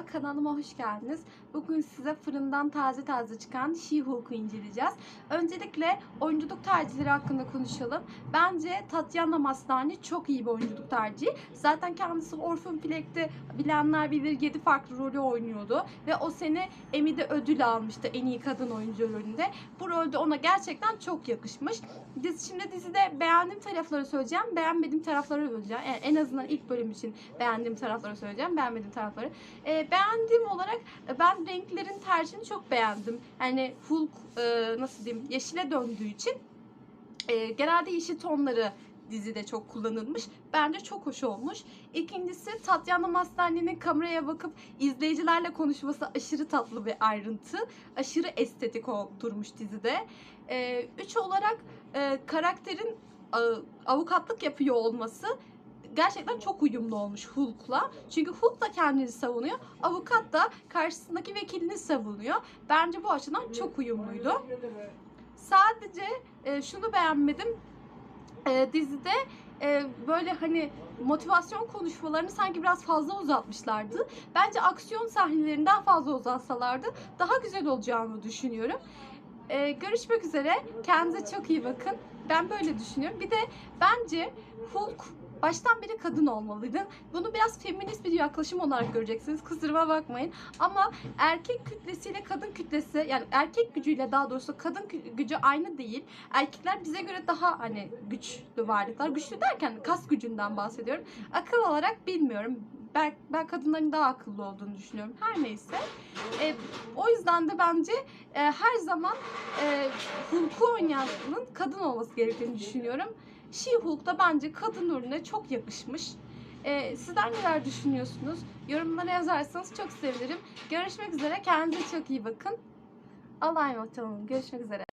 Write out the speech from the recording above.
Merhaba kanalıma hoş geldiniz. Bugün size fırından taze taze çıkan She-Hulk'u inceleyeceğiz. Öncelikle oyunculuk tercihleri hakkında konuşalım. Bence Tatiana Maslany çok iyi bir oyunculuk tercihi. Zaten kendisi Orphan Black'te bilenler bilir 7 farklı rolü oynuyordu. Ve o sene Emmy'de ödül almıştı en iyi kadın oyuncu rolünde. Bu rolde ona gerçekten çok yakışmış. Dizi, şimdi dizide beğendiğim tarafları söyleyeceğim, beğenmediğim tarafları söyleyeceğim. Yani en azından ilk bölüm için beğendiğim tarafları söyleyeceğim, beğenmediğim tarafları. E, beğendiğim olarak e, ben renklerin tercihini çok beğendim. Yani Hulk e, nasıl diyeyim yeşile döndüğü için e, genelde yeşil tonları dizide çok kullanılmış. Bence çok hoş olmuş. İkincisi Tatyana Maslany'nin kameraya bakıp izleyicilerle konuşması aşırı tatlı bir ayrıntı. Aşırı estetik durmuş dizide. E, üç olarak e, karakterin e, avukatlık yapıyor olması gerçekten çok uyumlu olmuş Hulk'la. Çünkü Hulk da kendini savunuyor. Avukat da karşısındaki vekilini savunuyor. Bence bu açıdan çok uyumluydu. Sadece e, şunu beğenmedim. E, dizide e, böyle hani motivasyon konuşmalarını sanki biraz fazla uzatmışlardı. Bence aksiyon sahnelerini daha fazla uzatsalardı daha güzel olacağını düşünüyorum. E, görüşmek üzere. Kendinize çok iyi bakın. Ben böyle düşünüyorum. Bir de bence Hulk baştan beri kadın olmalıydı. Bunu biraz feminist bir yaklaşım olarak göreceksiniz. Kusuruma bakmayın. Ama erkek kütlesiyle kadın kütlesi yani erkek gücüyle daha doğrusu kadın gü- gücü aynı değil. Erkekler bize göre daha hani güçlü varlıklar. Güçlü derken kas gücünden bahsediyorum. Akıl olarak bilmiyorum. Ben, ben kadınların daha akıllı olduğunu düşünüyorum. Her neyse. E, o yüzden de bence e, her zaman e, Hulk'u oynayanın kadın olması gerektiğini düşünüyorum. She-Hulk da bence kadın rolüne çok yakışmış. Ee, sizler neler düşünüyorsunuz? Yorumlara yazarsanız çok sevinirim. Görüşmek üzere. Kendinize çok iyi bakın. Allah'a emanet olun. Görüşmek üzere.